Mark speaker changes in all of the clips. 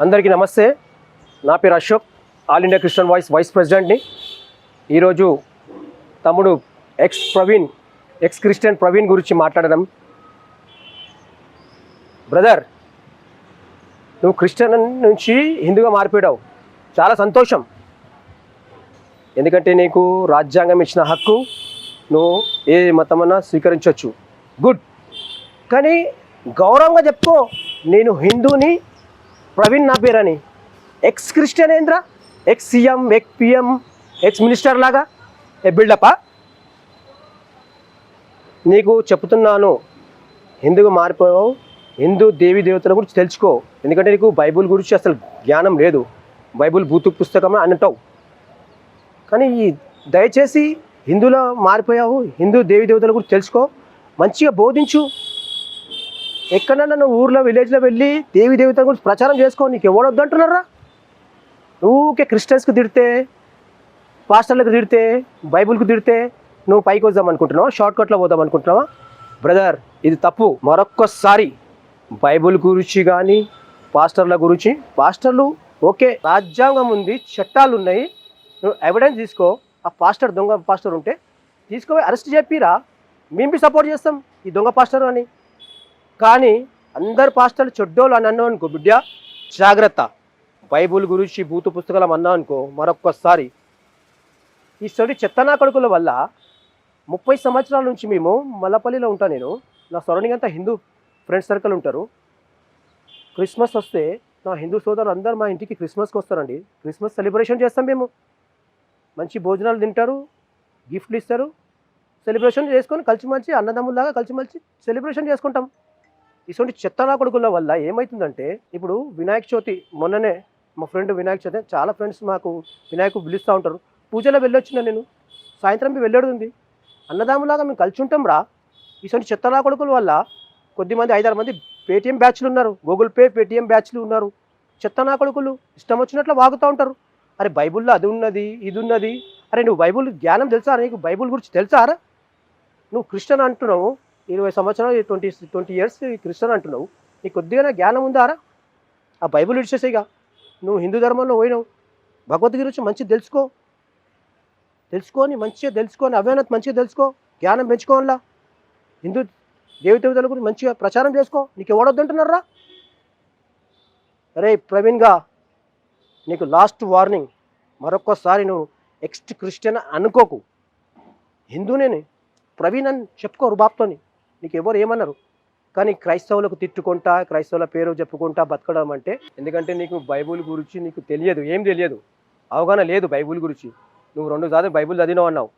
Speaker 1: అందరికీ నమస్తే. నా పేరు Ashok. All India Christian voice vice ప్రెసిడెంట్ని. ఈరోజు తమ్ముడు ex Praveen ex Christian Praveen గురించి మాట్లాడడం బ్రదర్ నువ్వు క్రిస్టియన్ నుంచి హిందూగా మారిపోయావు. చాలా సంతోషం. ఎందుకంటే నీకు రాజ్యాంగం ఇచ్చిన హక్కు నువ్వు ఏ మతమన్నా స్వీకరించవచ్చు గుడ్. కానీ గౌరవంగా చెప్పుకో. నేను హిందూని ప్రవీణ్ నా పేరని ఎక్స్ క్రిస్టియన్ ఏంద్రా? Ex CM ex PM ex minister లాగా. ఏ బిల్డపా నీకు చెప్తున్నాను. ఎందుకు మారిపోయావు? హిందూ దేవి దేవతల గురించి తెలుసుకో ఎందుకంటే నీకు బైబుల్ గురించి అసలు జ్ఞానం లేదు. బైబుల్ భూతు పుస్తకం అని అంటావు. కానీ ఈ దయచేసి హిందూలో మారిపోయావు. హిందూ దేవి దేవతల గురించి తెలుసుకో. మంచిగా బోధించు. ఎక్కడన్నా నువ్వు ఊర్లో విలేజ్లో వెళ్ళి దేవి దేవత గురించి ప్రచారం చేసుకో నీకు ఎవడొద్దు అంటున్నారా? నువ్వుకే క్రిస్టియన్స్కి తిడితే పాస్టర్లకు తిడితే బైబుల్కి తిడితే నువ్వు పైకి వద్దాం అనుకుంటున్నావా? షార్ట్ కట్లో పోదాం అనుకుంటున్నావా? బ్రదర్ ఇది తప్పు. మరొక్కసారి బైబుల్ గురించి కానీ పాస్టర్ల గురించి పాస్టర్లు ఓకే రాజ్యాంగం ఉంది చట్టాలు ఉన్నాయి. నువ్వు ఎవిడెన్స్ తీసుకో. ఆ పాస్టర్ దొంగ పాస్టర్ ఉంటే తీసుకో అరెస్ట్ చెప్పిరా మేము సపోర్ట్ చేస్తాం ఈ దొంగ పాస్టర్ అని. కానీ అందరు పాస్టర్లు చెడ్డోళ్ళు అని అన్నావు అనుకో బిడ్డ. జాగ్రత్త. బైబుల్ గురించి భూత పుస్తకాలు అన్నావు అనుకో మరొక్కసారి. ఈ స్టడీ చెత్తనా కొడుకుల వల్ల ముప్పై సంవత్సరాల నుంచి మేము మల్లపల్లిలో ఉంటాను నేను. నా సరౌండింగ్ అంతా హిందూ ఫ్రెండ్స్ సర్కిల్ ఉంటారు. క్రిస్మస్ వస్తే నా హిందూ సోదరులు అందరూ మా ఇంటికి క్రిస్మస్కి వస్తారండి. క్రిస్మస్ సెలబ్రేషన్ చేస్తాం మేము. మంచి భోజనాలు తింటారు గిఫ్ట్లు ఇస్తారు. సెలబ్రేషన్ చేసుకొని కలిసిమలిసి కలిసి కలిసిమలిసి సెలబ్రేషన్ చేసుకుంటాం. ఇటువంటి చెత్తనా కొడుకుల వల్ల ఏమవుతుందంటే ఇప్పుడు వినాయక చవితి మొన్ననే మా ఫ్రెండ్ వినాయక చవితి చాలా ఫ్రెండ్స్ మాకు వినాయకు పిలుస్తూ ఉంటారు. పూజలో వెళ్ళొచ్చిన నేను. సాయంత్రం వెళ్ళడు ఉంది. అన్నదాములాగా మేము కలిసి ఉంటాం రా. ఇటువంటి చెత్తనా కొడుకుల వల్ల కొద్దిమంది ఐదారు మంది పేటీఎం బ్యాచ్లు ఉన్నారు. గూగుల్ పే పేటీఎం బ్యాచ్లు ఉన్నారు. చెత్తనా కొడుకులు ఇష్టం వచ్చినట్లు వాగుతూ ఉంటారు. అరే బైబుల్లో అది ఉన్నది ఇది ఉన్నది. అరే నువ్వు బైబుల్ జ్ఞానం తెలుసా? నీకు బైబుల్ గురించి తెలుసారా? నువ్వు క్రిస్టియన్ అంటున్నావు. ఇరవై సంవత్సరాలు ట్వంటీ ట్వంటీ ఇయర్స్ క్రిస్టియన్ అంటున్నావు. నీకు కొద్దిగా జ్ఞానం ఉందారా? ఆ బైబుల్ ఇచ్చేసేగా నువ్వు హిందూ ధర్మంలో పోయినావు. భగవద్గీత గురించి మంచిగా తెలుసుకో. తెలుసుకొని మంచిగా తెలుసుకొని అవేనత్ మంచిగా తెలుసుకో. జ్ఞానం పెంచుకోవాలా? హిందూ దేవి దేవతల గురించి మంచిగా ప్రచారం చేసుకో. నీకు ఎవడొద్దంటున్నారా అరే ప్రవీణ్గా నీకు లాస్ట్ వార్నింగ్. మరొక్కసారి నువ్వు ఎక్స్ట్ క్రిస్టియన్ అనుకోకు. హిందూనే ప్రవీణ్ అని చెప్పుకో రుబాబ్తోని. నీకు ఎవరు ఏమన్నారు కానీ క్రైస్తవులకు తిట్టుకుంటా క్రైస్తవుల పేరు చెప్పుకుంటా బతకడం అంటే ఎందుకంటే నీకు బైబుల్ గురించి నీకు తెలియదు. ఏం తెలియదు? అవగాహన లేదు బైబుల్ గురించి. నువ్వు రెండు సార్లు బైబుల్ చదివినావు అన్నావు.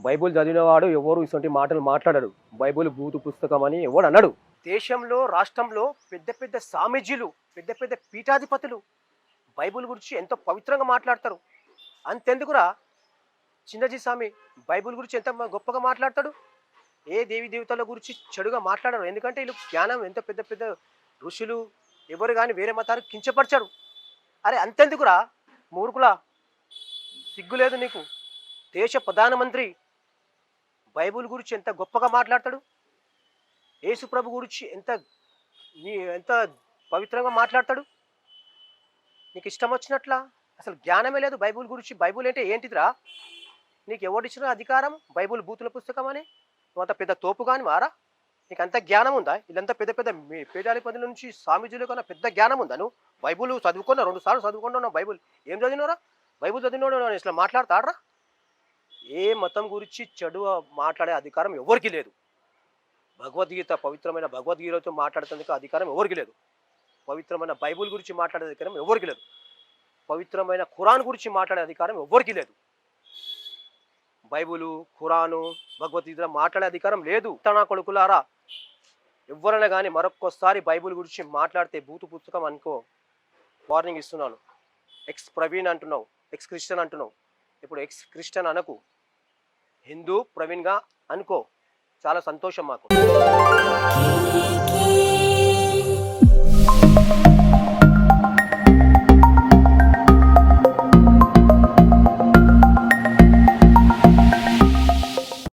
Speaker 1: బైబుల్ చదివినవాడు ఎవరు ఇటువంటి మాటలు మాట్లాడాడు. బైబుల్ బూతు పుస్తకం అని ఎవడు అన్నాడు దేశంలో రాష్ట్రంలో పెద్ద పెద్ద సామీజీలు పెద్ద పెద్ద పీఠాధిపతులు బైబుల్ గురించి ఎంతో పవిత్రంగా మాట్లాడతారు. అంతెందుకురా? చిన్నజీ స్వామి బైబుల్ గురించి ఎంత గొప్పగా మాట్లాడతాడు? ఏ దేవి దేవతల గురించి చెడుగా మాట్లాడరు. ఎందుకంటే వీళ్ళు జ్ఞానం ఎంత పెద్ద పెద్ద ఋషులు ఎవరు కానీ వేరే మతాలు కించపరిచారు. అరే అంతెందుకురా? మూర్ఖులా? సిగ్గు లేదు నీకు? దేశ ప్రధానమంత్రి బైబుల్ గురించి ఎంత గొప్పగా మాట్లాడతాడు? యేసుప్రభు గురించి ఎంత నీ ఎంత పవిత్రంగా మాట్లాడతాడు? నీకు ఇష్టం వచ్చినట్లా? అసలు జ్ఞానమే లేదు బైబుల్ గురించి. బైబుల్ అంటే ఏంటిదిరా? నీకు ఎవరిచ్చిన అధికారం? బైబుల్ బూతుల పుస్తకం అని? అంత పెద్ద తోపు కాని వారా? నీకు అంత జ్ఞానం ఉందా ఇదంతా పెద్ద పెద్ద మీ పేదాధిపతుల నుంచి స్వామీజీలు కన్నా పెద్ద జ్ఞానం ఉందా నువ్వు? బైబుల్ చదువుకున్నా రెండు సార్లు చదువుకుంటున్నావు బైబుల్. ఏం చదివినవరా? బైబుల్ చదివినోడు ఇట్లా మాట్లాడతాడరా? ఏ మతం గురించి చెడు మాట్లాడే అధికారం ఎవరికి లేదు. భగవద్గీత పవిత్రమైన భగవద్గీతతో మాట్లాడేందుకు అధికారం ఎవరికి లేదు. పవిత్రమైన బైబుల్ గురించి మాట్లాడే అధికారం ఎవరికి లేదు. పవిత్రమైన ఖురాన్ గురించి మాట్లాడే అధికారం ఎవరికి లేదు. బైబులు ఖురాను భగవద్గీత మాట్లాడే అధికారం లేదు. తన కొడుకులారా ఎవరైనా కానీ మరొక్కసారి బైబుల్ గురించి మాట్లాడితే బూతు పుస్తకం అనుకో వార్నింగ్ ఇస్తున్నాను. ఎక్స్ ప్రవీణ్ అంటున్నావు ఎక్స్ క్రిస్టియన్ అంటున్నావు. ఇప్పుడు ఎక్స్ క్రిస్టియన్ అనకు హిందూ ప్రవీణ్గా అనుకో. చాలా సంతోషం మాకు.